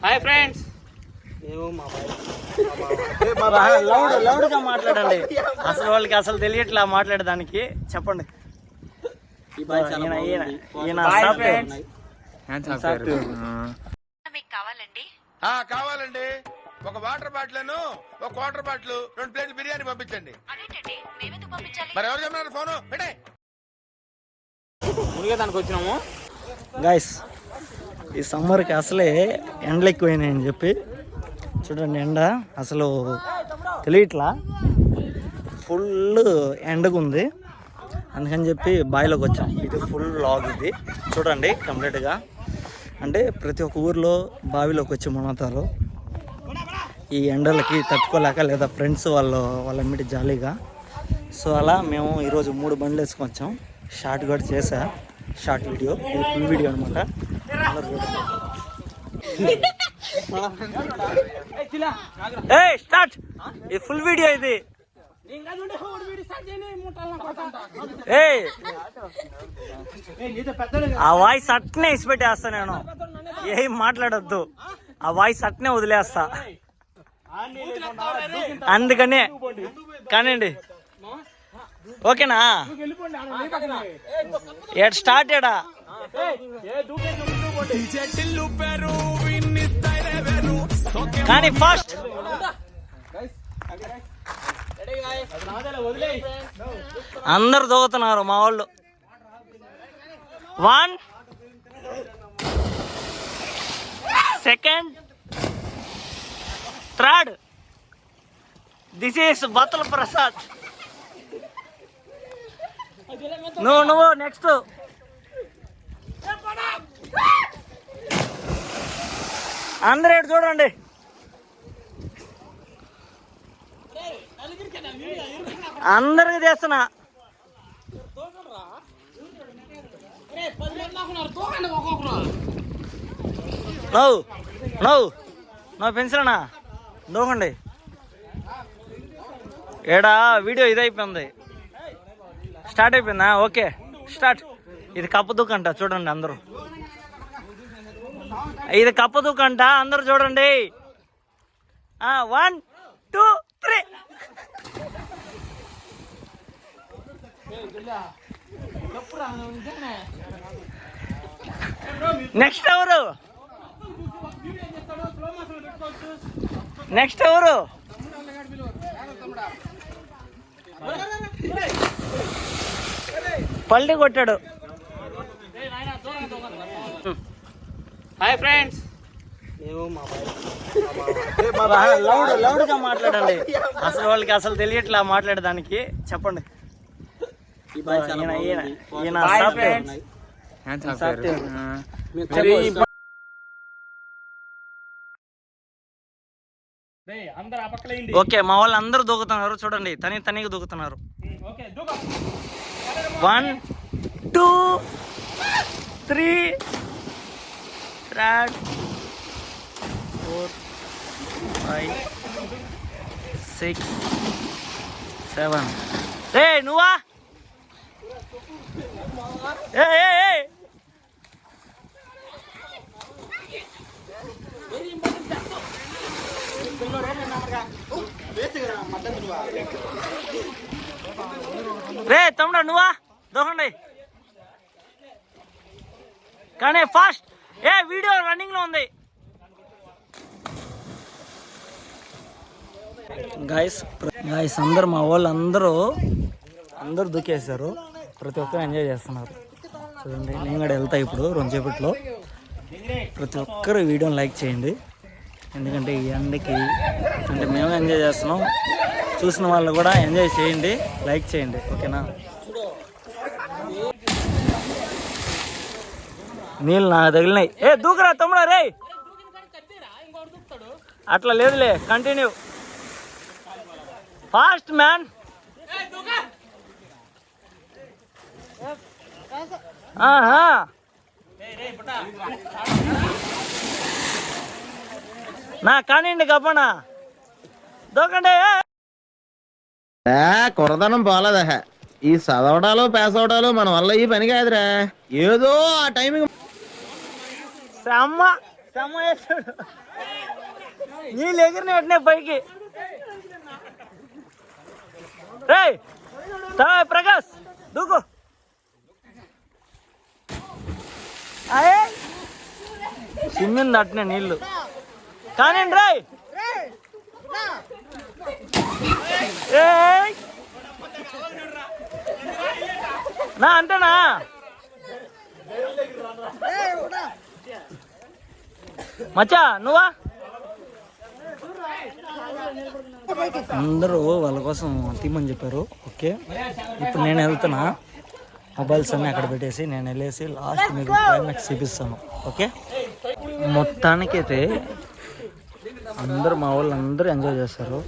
Hi friends loud లౌడ్గా మాట్లాడండి అసలు వాళ్ళకి అసలు తెలియట్లా మాట్లాడడానికి చెప్పండి. కావాలండి? ఆ కావాలండి. ఒక వాటర్ బాటిల్ ఒక వాటర్ బాటిల్ రెండు ప్లేట్ బిర్యానీ పంపించండి. మరి ఎవరు చెప్పినారు ఫోను? పెట్టే. మునిగేదానికి వచ్చినాము. గాయస్ ఈ సమ్మర్కి అసలే ఎండలు ఎక్కువైనాయని చెప్పి చూడండి ఎండ అసలు తెలియట్లా. ఫుల్ ఎండగుంది. అందుకని చెప్పి బావిలోకి వచ్చాం. ఇది ఫుల్ లాగ్ ఇది. చూడండి కంప్లీట్గా. అంటే ప్రతి ఒక్క ఊర్లో బావిలోకి వచ్చి మునతారు ఈ ఎండలకి తట్టుకోలేక లేదా ఫ్రెండ్స్ వాళ్ళు వాళ్ళ జాలీగా. సో అలా మేము ఈరోజు మూడు బండ్లు వేసుకొచ్చాం షార్ట్ కూడా చేసా. షార్ట్ వీడియో ఇది ఫుల్ వీడియో అనమాట ఏ స్టార్ట్ ఇది ఫుల్ వీడియో ఇది ఆ వాయిస్ అట్నే ఇసిపెట్టేస్తా నేను ఏం మాట్లాడొద్దు ఆ వాయిస్ అట్నే వదిలేస్తా అందుకనే కానివ్వండి ఓకేనా? ఎట్ స్టార్ట్ ఎడా కానీ ఫాస్ట్. అందరు దూగుతున్నారు మా వాళ్ళు. One. Second. Third. This is Bathula Prasad. నువ్వు నువ్వు నెక్స్ట్ అందరు చూడండి. అందరికి చేస్తున్నా. నవ్వు నవ్వు నవ్వు పెన్సిల్నా దూకండి. ఏడా వీడియో ఇదైపోయింది. స్టార్ట్ అయిపోయిందా? ఓకే. స్టార్ట్. ఇది కప్పు దుక్కంట చూడండి అందరూ. ఇది కప్పు దుక్కంట అందరూ చూడండి. One two three. నెక్స్ట్ ఎవరు? నెక్స్ట్ ఎవరు? పల్లి కొట్టాడు. Hi friends. లౌడ్ మాట్లాడండి. అసలు వాళ్ళకి అసలు తెలియట్లా మాట్లాడడానికి చెప్పండి. ఈయన సాఫ్ట్వేర్. ఓకే మా వాళ్ళు అందరూ దూకుతున్నారు. చూడండి తని తనిగా దూకుతున్నారు. Okay దూక one two three third four five six seven రే నువ్వా ఏ ఏ ఏ రే తమ్ముడు నువ్వా? దోహండి. కానీ ఫాస్ట్. ఏ వీడియో రన్నింగ్లో ఉంది గాయస్ గాయస్ అందరు మా వాళ్ళు అందరూ అందరూ దుక్కేశారు ప్రతి ఒక్కరు ఎంజాయ్ చేస్తున్నారు. చూడండి నేను కూడా వెళ్తా ఇప్పుడు రెండుసేపట్లో ప్రతి ఒక్కరు వీడియోని లైక్ చేయండి. ఎందుకంటే ఈ ఎండకి అంటే మేము ఎంజాయ్ చేస్తున్నాం. చూసిన వాళ్ళు కూడా ఎంజాయ్ చేయండి లైక్ చేయండి ఓకేనా? నీళ్ళు నాకు తగిలినాయి. ఏ దూకరా తమ్ముడా రే! అట్లా లేదులే కంటిన్యూ ఫాస్ట్ మ్యాన్ ఆహా. నా కానివ్వండి గప్పనా దూకండి ఏ. ఏ కురదనం పోలేదా ఈ చదవడాలు పాస్ అవడాలు మన వల్ల ఈ పని కాదురా ఏదో ఆ సమయేశ్వరుడు నీళ్ళు ఎగిరిన వెంటనే పైకి ప్రకాష్ దూకు అయ్యే సిమ్మింది అట్నే నీళ్ళు కానీ రాయ్ ఏయ్ నా అంటేనా? మచ్చా నువ్వా? అందరూ వాళ్ళ కోసం తీమని చెప్పారు. ఓకే. ఇప్పుడు నేను వెళ్తున్నా. మొబైల్స్ అన్నీ అక్కడ పెట్టేసి నేను వెళ్ళేసి లాస్ట్ మీకు క్లైమాక్స్ చూపిస్తాను. ఓకే? మొత్తానికైతే అందరూ మా వాళ్ళు అందరూ ఎంజాయ్ చేస్తారు.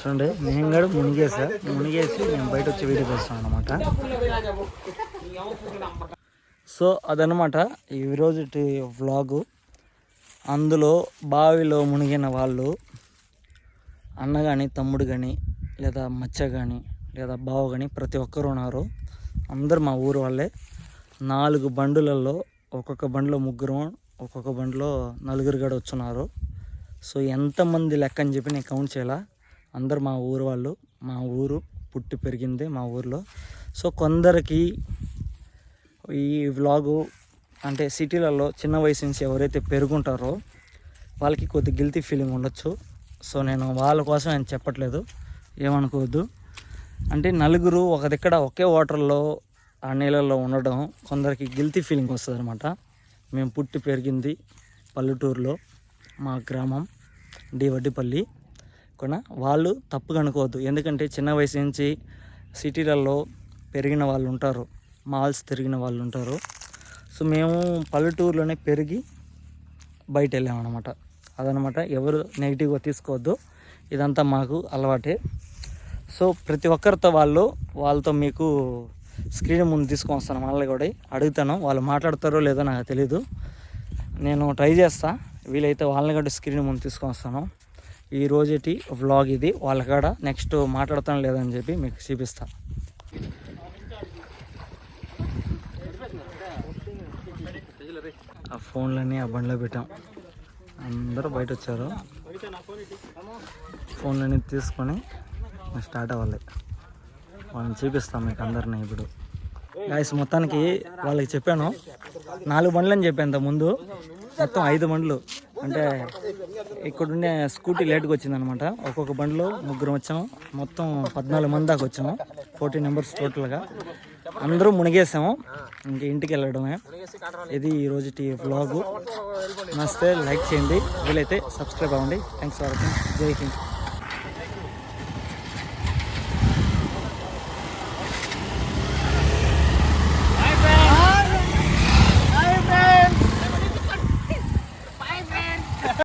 చూడండి నేను కూడా మునిగేసా. మునిగేసి నేను బయట వచ్చి వీడియో చేస్తాం అనమాట సో అదనమాట ఈ వ్లాగు. అందులో బావిలో మునిగిన వాళ్ళు అన్న కానీ తమ్ముడు కానీ లేదా మచ్చ కానీ లేదా బావ కానీ ప్రతి ఒక్కరు ఉన్నారు. అందరు మా ఊరు వాళ్ళే. నాలుగు బండులలో ఒక్కొక్క బండిలో ముగ్గురు ఒక్కొక్క బండిలో నలుగురు కూడా వచ్చున్నారు. సో ఎంతమంది లెక్క అని చెప్పి నేను కౌంట్ చేయాల. అందరు మా ఊరు వాళ్ళు మా ఊరు పుట్టి పెరిగింది మా ఊర్లో. సో కొందరికి ఈ వ్లాగు అంటే సిటీలలో చిన్న వయసు నుంచి ఎవరైతే పెరుగుంటారో వాళ్ళకి కొద్ది గిల్తీ ఫీలింగ్ ఉండొచ్చు. సో నేను వాళ్ళ కోసం నేను చెప్పట్లేదు ఏమనుకోవద్దు. అంటే నలుగురు ఒక దగ్గర ఒకే వాటర్లో ఆ నీళ్ళల్లో ఉండడం కొందరికి గిల్తీ ఫీలింగ్ వస్తుంది అనమాట మేము పుట్టి పెరిగింది పల్లెటూరులో మా గ్రామం డి వడ్డిపల్లి వాళ్ళు తప్పుగా అనుకోవద్దు. ఎందుకంటే చిన్న వయసు నుంచి సిటీలలో పెరిగిన వాళ్ళు ఉంటారు. మాల్స్ తిరిగిన వాళ్ళు ఉంటారు. సో మేము పల్లెటూరులోనే పెరిగి బయట వెళ్ళామన్నమాట అదనమాట ఎవరు నెగిటివ్గా తీసుకోవద్దు. ఇదంతా మాకు అలవాటే. సో ప్రతి ఒక్కరితో వాళ్ళు వాళ్ళతో మీకు స్క్రీన్ ముందు తీసుకొని వస్తాను. వాళ్ళని కూడా అడుగుతాను. వాళ్ళు మాట్లాడతారో లేదో నాకు తెలీదు. నేను ట్రై చేస్తా. వీలైతే వాళ్ళని కూడా స్క్రీన్ ముందు తీసుకొని వస్తాను. ఈ రోజుటి వ్లాగ్ ఇది. వాళ్ళ కాడ నెక్స్ట్ మాట్లాడతాను లేదని చెప్పి మీకు చూపిస్తా. ఆ ఫోన్లన్నీ ఆ బండిలో పెట్టాం. అందరూ బయట వచ్చారు ఫోన్లన్నీ తీసుకొని స్టార్ట్ అవ్వాలి. వాళ్ళని చూపిస్తాం మీకు అందరినీ ఇప్పుడు. గాయస్ మొత్తానికి వాళ్ళకి చెప్పాను. నాలుగు బండ్లు అని చెప్పాను ముందు. మొత్తం ఐదు బండ్లు. అంటే ఇక్కడుండే స్కూటీ లేట్గా వచ్చిందనమాట. ఒక్కొక్క బండిలో ముగ్గురం వచ్చాము. మొత్తం పద్నాలుగు మంది దాకా వచ్చాము. ఫోర్టీన్ మెంబర్స్ టోటల్గా. అందరూ మునిగేసాము. ఇంక ఇంటికి వెళ్ళడమే. ఇది ఈ రోజుటి వ్లాగు. నస్తే లైక్ చేయండి. వీలైతే సబ్స్క్రైబ్ అవ్వండి. Thanks for watching. జై హింద్.